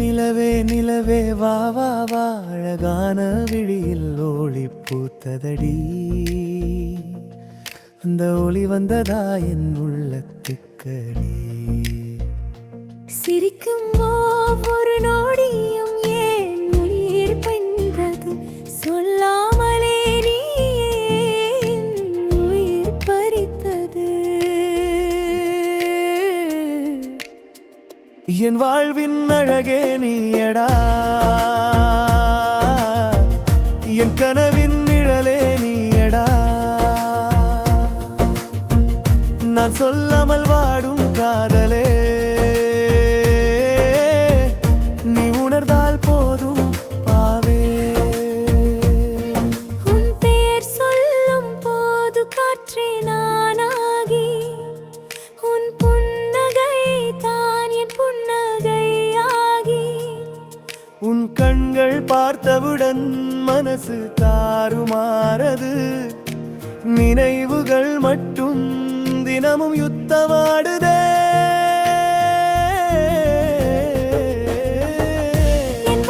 நிலவே நிலவே வா வா வா அழகான விழியில் ஒளி பூத்ததடி. அந்த ஒளி வந்ததா என் உள்ளத்துக்கடி. சிரிக்கும் ஒவ்வொரு நொடியும் என் வாழ்வின் அழகே நீயடா. என் கனவின் நிழலே நீயடா. நான் சொல்லாமல் வாடும் காதலே. பார்த்தவுடன் மனசு தாறுமாறது. நினைவுகள் மட்டும் தினமும் யுத்தமாடுதே. என்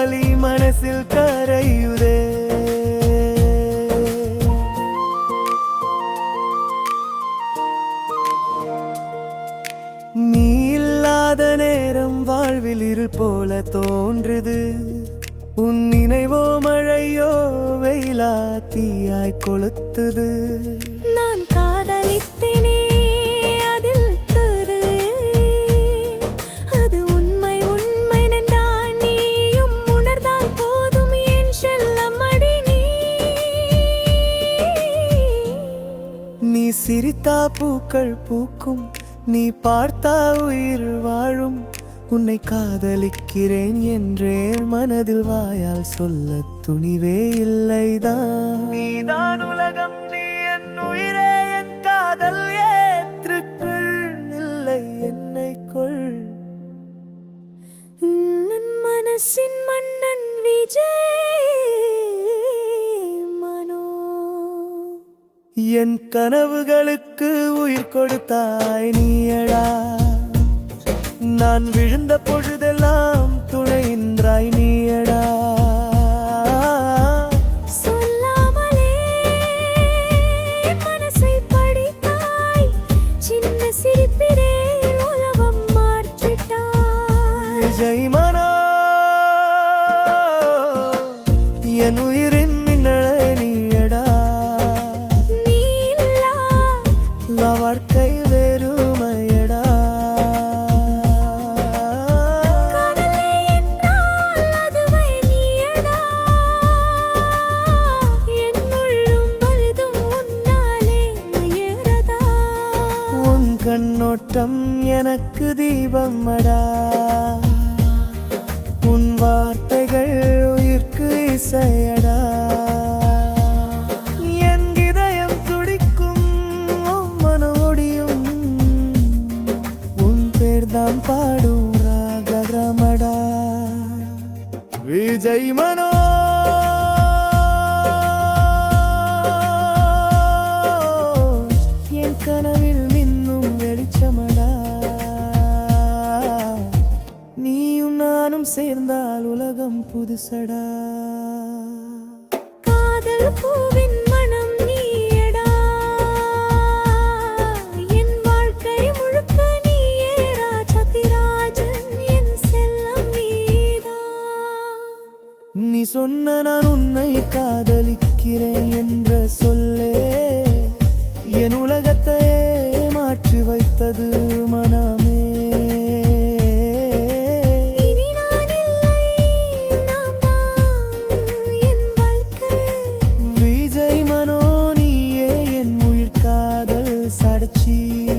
வலி மனசில் கரையுதே. நீ இல்லாத நேரம் வாழ்வில் இருள் போல தோன்றுது. உன் நினைவோ மழையோ வெயிலா தீயாய் கொளுத்துது. சிரித்தா பூக்கள் பூக்கும். நீ பார்த்தா உயிர் வாழும். உன்னை காதலிக்கிறேன் என்றே மனதில் வாயால் சொல்ல துணிவே இல்லைதான். நீதான் உலகம் நீ என் உயிரே என் காதல் என் கனவுகளுக்கு உயிர் கொடுத்தாய் நீயடா. நான் விழுந்த பொழுதெல்லாம் துணையின்றாய் நீயடா. சொல்லாமலே மனசை படித்தாய் உயரதா உன் கண்ணோட்டம் எனக்கு தீபம் அடா உன் வார்த்தைகள் உயிர்க்கு இசையடா. சேர்ந்தால் உலகம் புதுசடா. காதல் பூவின் மனம் நீயடா. என் வாழ்க்கை முழுக்க நீயே ராஜதிராஜன் என் செல்லம் நீதான் நீ சொன்ன நான் உன்னை காதலிக்கிறேன் என்ற சொல்லே என் உலகத்தை மாற்றி வைத்தது மனமே 起。